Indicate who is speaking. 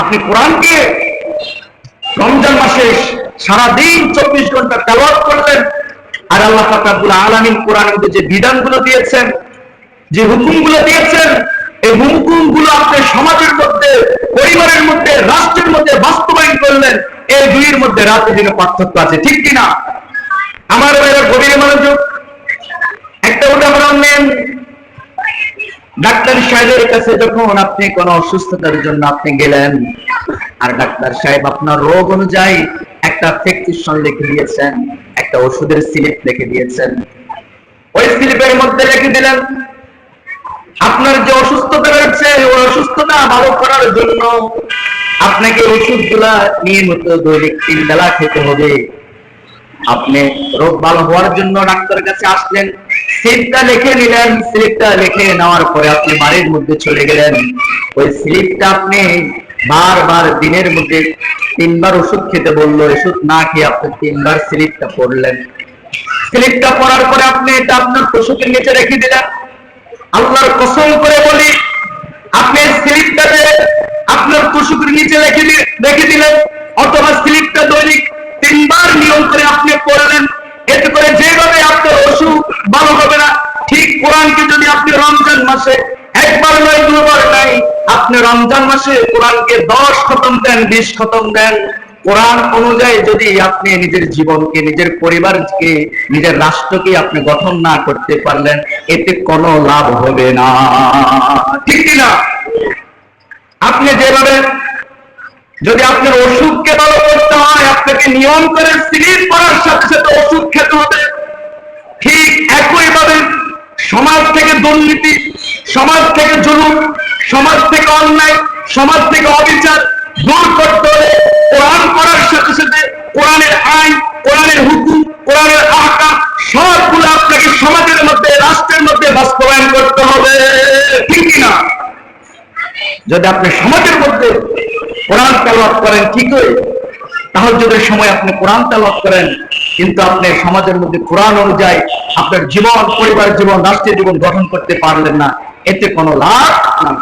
Speaker 1: আপনি কোরআনকে রমজান মাসে সারাদিন চব্বিশ ঘণ্টা তেলাওয়াত করলেন, আর আল্লাহ ফাকাবুল আলমিন কোরআন যে বিধানগুলো দিয়েছেন, যে হুকুমগুলো দিয়েছেন, এই হুকুমগুলো আপনি সমাজের মধ্যে, পরিবারের মধ্যে, রাষ্ট্রের মধ্যে বাস্তবায়ন করলেন, এই দুইয়ের মধ্যে রাতে দিনে পার্থক্য আছে, ঠিক কিনা? আমার গভীর মনোযোগ ডাক্তার সাহেবের কাছে যখন আপনি কোনো অসুস্থতার জন্য আপনি গেলেন, আর ডাক্তার সাহেব আপনার রোগ অনুযায়ী একটা প্রেসক্রিপশন লিখে দিয়েছেন, একটা ওষুধের স্লিপ লিখে দিয়েছেন। ওই স্লিপের মধ্যে লিখে দিলেন, আপনার যে অসুস্থতা রয়েছে, ওই অসুস্থতা ভালো করার জন্য আপনাকে ওষুধগুলা নিয়মিত দৈনিক তিন বেলা খেতে হবে। আপনি রোগ ভালো হওয়ার জন্য ডাক্তারের কাছে আসলেন স্লিপটা লিখে নিলেন স্লিপটা লিখে নেওয়ার পরে আপনি বাড়ির মধ্যে চলে গেলেন। ওই স্লিপটা আপনি বারবার দিনের মধ্যে তিনবার ওষুধ খেতে বলল, ওষুধ না খেয়ে আপনি তিনবার স্লিপটা পড়লেন। স্লিপটা পড়ার পরে আপনি এটা আপনার ওষুধের নিচে রেখে দিলেন। আল্লাহর কসম করে বলি, আপনি স্লিপটাতে আপনার কুসুকের নিচে রেখে রেখে দিলেন। মাসে একবার নয়, দুবার নাই। আপনি রমজান মাসে কোরআনকে দশ খতম দেন, বিশ খতম দেন। কোরআন অনুযায়ী যদি আপনি নিজের জীবনকে, নিজের পরিবারকে, নিজের রাষ্ট্রকে আপনি গঠন না করতে পারলেন, এতে কোনো লাভ হবে না। ঠিক কিনা আপনি যেভাবে যদি আপনার ওষুধকে ভালো করতে হয়, আপনাকে নিয়ম করে স্লিপ করার সাথে সাথে ওষুধ খেতে হবে। ঠিক একইভাবে সমাজ থেকে দুর্নীতি সমাজ থেকে জুলুম, সমাজ থেকে অন্যায়, সমাজ থেকে অবিচার দূর করতে হলে কোরআন করার সাথে সাথে কোরআনের আইন, কোরআনের হুকুম, কোরআনের আহকাম সবগুলো আপনাকে সমাজের মধ্যে, রাষ্ট্রের মধ্যে বাস্তবায়ন করতে হবে। ঠিক কিনা যদি আপনি সমাজের মধ্যে কোরআন তেলাওয়াত করেন কি করে তাহাজ্জুদের সময় আপনি কোরআন তেলাওয়াত করেন, কিন্তু আপনি সমাজের মধ্যে কোরআন অনুযায়ী আপনার জীবন, পরিবার জীবন, রাষ্ট্রীয় জীবন গঠন করতে পারলেন না এতে কোনো লাভ নাই